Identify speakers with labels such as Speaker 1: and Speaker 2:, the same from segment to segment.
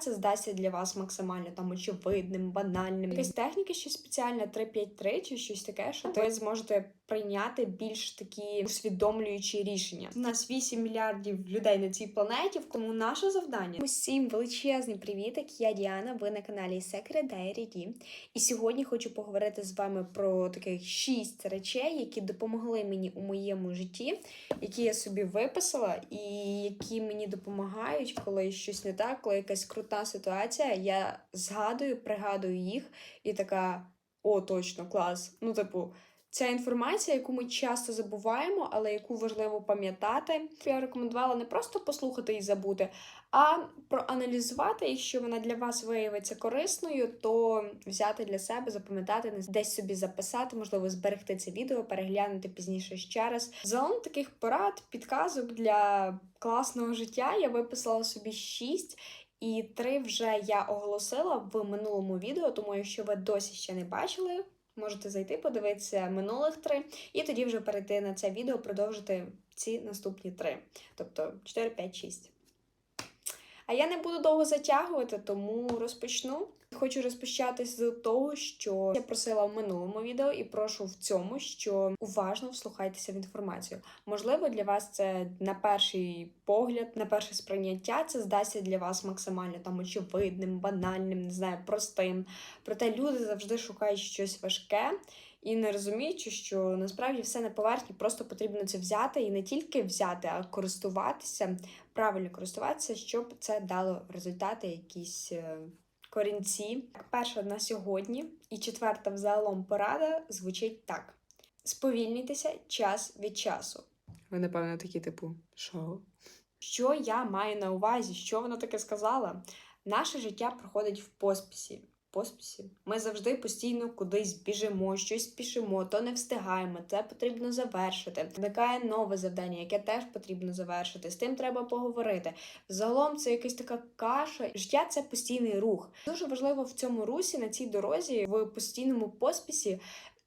Speaker 1: Це здасться для вас максимально там очевидним, банальним. Якась техніка, що спеціальна 3-5-3 чи щось таке, що ви зможете прийняти більш такі усвідомлюючі рішення. У нас 8 мільярдів людей на цій планеті, тому наше завдання. Усім величезний привітик. Я Діана. Ви на каналі Secret Diary D. І сьогодні хочу поговорити з вами про таких 6 речей, які допомогли мені у моєму житті, які я собі виписала, і які мені допомагають, коли щось не так, коли якась крута ситуація. Я згадую, пригадую їх, і така: о, точно, клас. Ну, типу. Ця інформація, яку ми часто забуваємо, але яку важливо пам'ятати, я рекомендувала не просто послухати і забути, а проаналізувати, якщо вона для вас виявиться корисною, то взяти для себе, запам'ятати, десь собі записати, можливо, зберегти це відео, переглянути пізніше ще раз. Загалом таких порад, підказок для класного життя я виписала собі шість. І три вже я оголосила в минулому відео, тому якщо ви досі ще не бачили, можете зайти, подивитися минулих три, і тоді вже перейти на це відео, продовжити ці наступні три. Тобто 4, 5, 6. А я не буду довго затягувати, тому розпочну. Хочу розпочати з того, що я просила в минулому відео, і прошу в цьому, що уважно вслухайтеся в інформацію. Можливо, для вас це на перший погляд, на перше сприйняття, це здасться для вас максимально там очевидним, банальним, не знаю, простим. Проте люди завжди шукають щось важке. І не розуміючи, що насправді все на поверхні, просто потрібно це взяти і не тільки взяти, а користуватися, правильно користуватися, щоб це дало результати якісь е, корінці. Перша на сьогодні і четверта взагалом порада звучить так: сповільнітеся час від часу.
Speaker 2: Ви, напевно, такі, типу, що?
Speaker 1: Що я маю на увазі? Що вона таке сказала? Наше життя проходить в поспісі. Поспісі. Ми завжди постійно кудись біжимо, щось спішимо, то не встигаємо, це потрібно завершити. Виникає нове завдання, яке теж потрібно завершити. З тим треба поговорити. Загалом це якась така каша. Життя це постійний рух. Дуже важливо в цьому русі, на цій дорозі, в постійному поспісі.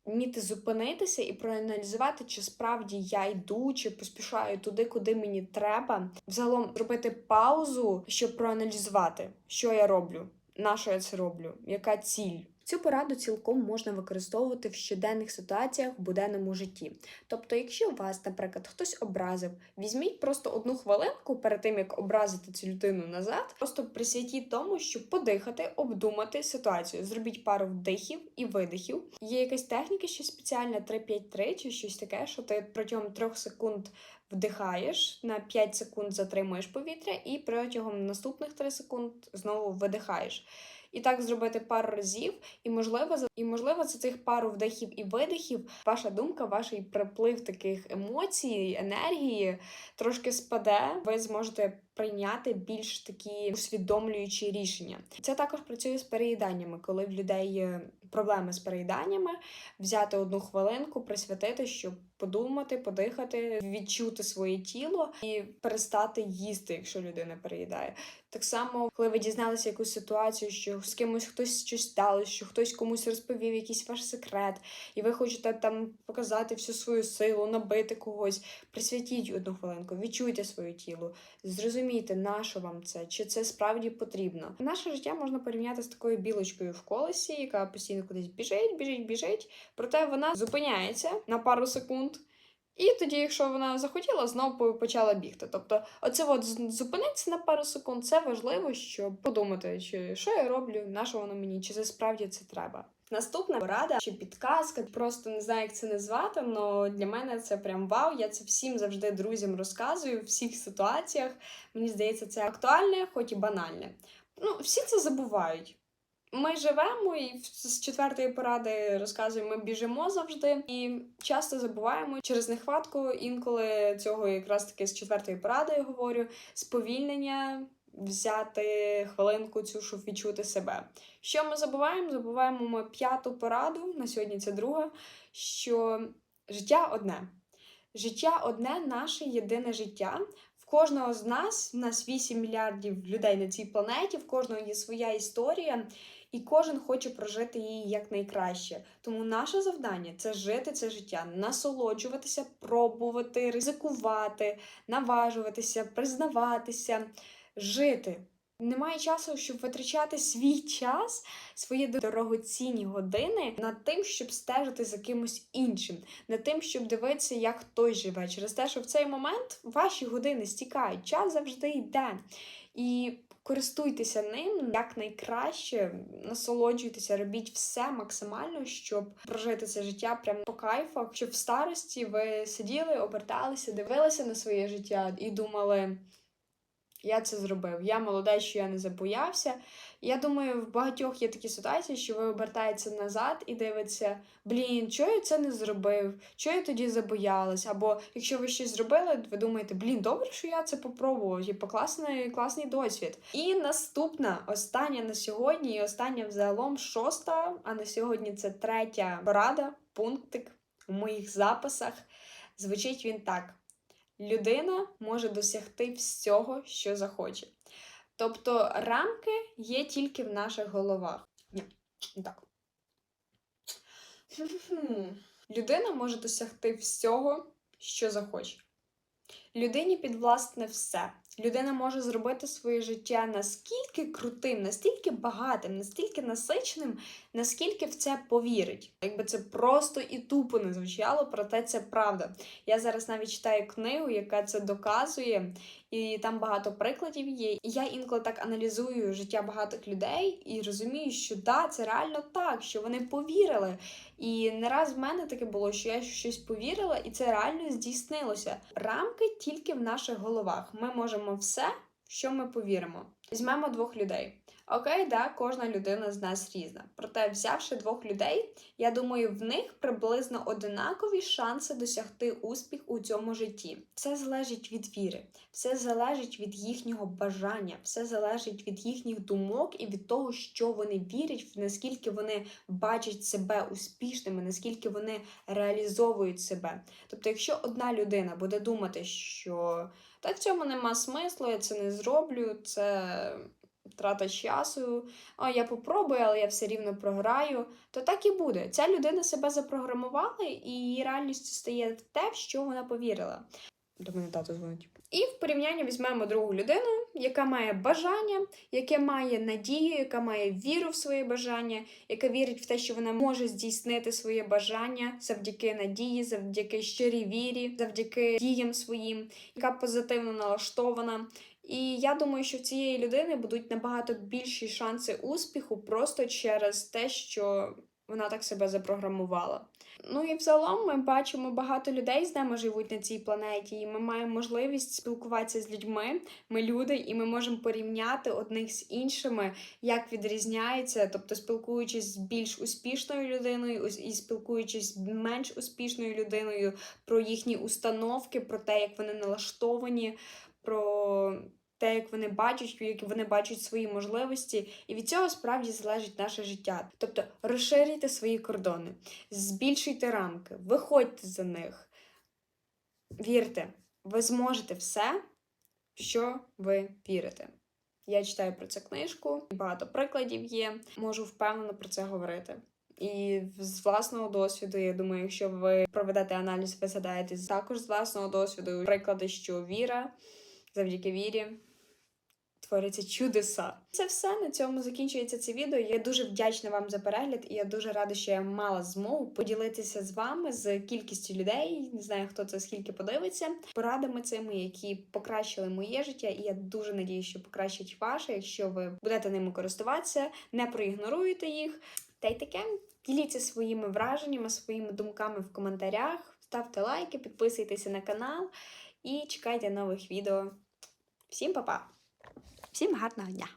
Speaker 1: Вміти зупинитися і проаналізувати, чи справді я йду, чи поспішаю туди, куди мені треба. Взагалом зробити паузу, щоб проаналізувати, що я роблю на що я це роблю, яка ціль. Цю пораду цілком можна використовувати в щоденних ситуаціях в буденному житті. Тобто, якщо вас, наприклад, хтось образив, візьміть просто одну хвилинку перед тим, як образити цю людину назад, просто присвятіть тому, щоб подихати, обдумати ситуацію. Зробіть пару вдихів і видихів. Є якась техніка, що спеціальна 3-5-3 чи щось таке, що ти протягом 3 секунд вдихаєш, на 5 секунд затримуєш повітря, і протягом наступних 3 секунд знову видихаєш. І так зробити пару разів, і можливо, і можливо, за цих пару вдихів і видихів ваша думка, ваш приплив таких емоцій, енергії трошки спаде. Ви зможете прийняти більш такі усвідомлюючі рішення. Це також працює з переїданнями, коли в людей проблеми з переїданнями, взяти одну хвилинку, присвятити, щоб подумати, подихати, відчути своє тіло і перестати їсти, якщо людина переїдає. Так само, коли ви дізналися якусь ситуацію, що з кимось хтось щось сталося, що хтось комусь розповів якийсь ваш секрет, і ви хочете там показати всю свою силу, набити когось, присвятіть одну хвилинку, відчуйте своє тіло, зрозумійте, на що вам це, чи це справді потрібно. Наше життя можна порівняти з такою білочкою в колесі, яка постійно кудись біжить, біжить, біжить, проте вона зупиняється на пару секунд. І тоді, якщо вона захотіла, знову почала бігти. Тобто, оце от зупинитися на пару секунд, це важливо, щоб подумати, чи що я роблю, на що воно мені, чи це справді це треба. Наступна порада чи підказка, просто не знаю, як це назвати, але для мене це прям вау. Я це всім завжди друзям розказую в всіх ситуаціях. Мені здається, це актуальне, хоч і банальне. Ну, всі це забувають. Ми живемо і з четвертої поради розказую, ми біжимо завжди і часто забуваємо через нехватку інколи цього якраз таки з четвертої поради говорю сповільнення. Взяти хвилинку цю, щоб відчути себе. Що ми забуваємо? Забуваємо ми п'яту пораду, на сьогодні це друга, що життя одне. Життя одне наше єдине життя. В кожного з нас, в нас 8 мільярдів людей на цій планеті, в кожного є своя історія і кожен хоче прожити її якнайкраще. Тому наше завдання це жити це життя, насолоджуватися, пробувати, ризикувати, наважуватися, признаватися, жити. Немає часу, щоб витрачати свій час, свої дорогоцінні години над тим, щоб стежити за кимось іншим, над тим, щоб дивитися, як хтось живе. Через те, що в цей момент ваші години стікають, час завжди йде. І користуйтеся ним як найкраще, насолоджуйтеся, робіть все максимально, щоб прожити це життя прямо по кайфах, щоб в старості ви сиділи, оберталися, дивилися на своє життя і думали. Я це зробив. Я молодець, що я не забоявся. Я думаю, в багатьох є такі ситуації, що ви обертаєтеся назад і дивитеся, блін, чого я це не зробив? Чого я тоді забоялась? Або якщо ви щось зробили, ви думаєте, блін, добре, що я це попробував, типу, класний, класний досвід. І наступна, остання на сьогодні, і остання взагалом шоста, а на сьогодні це третя порада, пунктик у моїх записах. Звучить він так людина може досягти всього, що захоче. Тобто рамки є тільки в наших головах. Так. Людина може досягти всього, що захоче. Людині підвласне все. Людина може зробити своє життя наскільки крутим, настільки багатим, настільки насиченим, наскільки в це повірить. Якби це просто і тупо не звучало, проте це правда. Я зараз навіть читаю книгу, яка це доказує, і там багато прикладів є. І я інколи так аналізую життя багатих людей і розумію, що да, це реально так, що вони повірили. І не раз в мене таке було, що я щось повірила, і це реально здійснилося. Рамки тільки в наших головах. Ми можемо все, що ми повіримо. Візьмемо двох людей. Окей, да, кожна людина з нас різна. Проте, взявши двох людей, я думаю, в них приблизно одинакові шанси досягти успіх у цьому житті. Все залежить від віри, все залежить від їхнього бажання, все залежить від їхніх думок і від того, що вони вірять, наскільки вони бачать себе успішними, наскільки вони реалізовують себе. Тобто, якщо одна людина буде думати, що та в цьому нема смислу, я це не зроблю, це трата часу, а я попробую, але я все рівно програю, то так і буде. Ця людина себе запрограмувала, і її реальністю стає те, в що вона повірила.
Speaker 2: До мене тато дзвонить.
Speaker 1: І в порівнянні візьмемо другу людину, яка має бажання, яке має надію, яка має віру в своє бажання, яка вірить в те, що вона може здійснити своє бажання завдяки надії, завдяки щирій вірі, завдяки діям своїм, яка позитивно налаштована. І я думаю, що в цієї людини будуть набагато більші шанси успіху просто через те, що вона так себе запрограмувала. Ну і взагалом ми бачимо багато людей з нами живуть на цій планеті, і ми маємо можливість спілкуватися з людьми. Ми люди, і ми можемо порівняти одних з іншими, як відрізняється, тобто спілкуючись з більш успішною людиною і спілкуючись з менш успішною людиною про їхні установки, про те, як вони налаштовані, про те, як вони бачать, як вони бачать свої можливості, і від цього справді залежить наше життя. Тобто розширюйте свої кордони, збільшуйте рамки, виходьте за них, вірте, ви зможете все, що ви вірите. Я читаю про це книжку, багато прикладів є, можу впевнено про це говорити. І з власного досвіду, я думаю, якщо ви проведете аналіз, ви згадаєте також з власного досвіду приклади, що віра завдяки вірі творяться чудеса. Це все на цьому закінчується це відео. Я дуже вдячна вам за перегляд, і я дуже рада, що я мала змогу поділитися з вами з кількістю людей. Не знаю, хто це скільки подивиться, порадами цими, які покращили моє життя. І я дуже надію, що покращать ваше, якщо ви будете ними користуватися, не проігноруєте їх. Та й таке. Діліться своїми враженнями, своїми думками в коментарях, ставте лайки, підписуйтеся на канал і чекайте нових відео. Всім па-па! Всім гарного дня!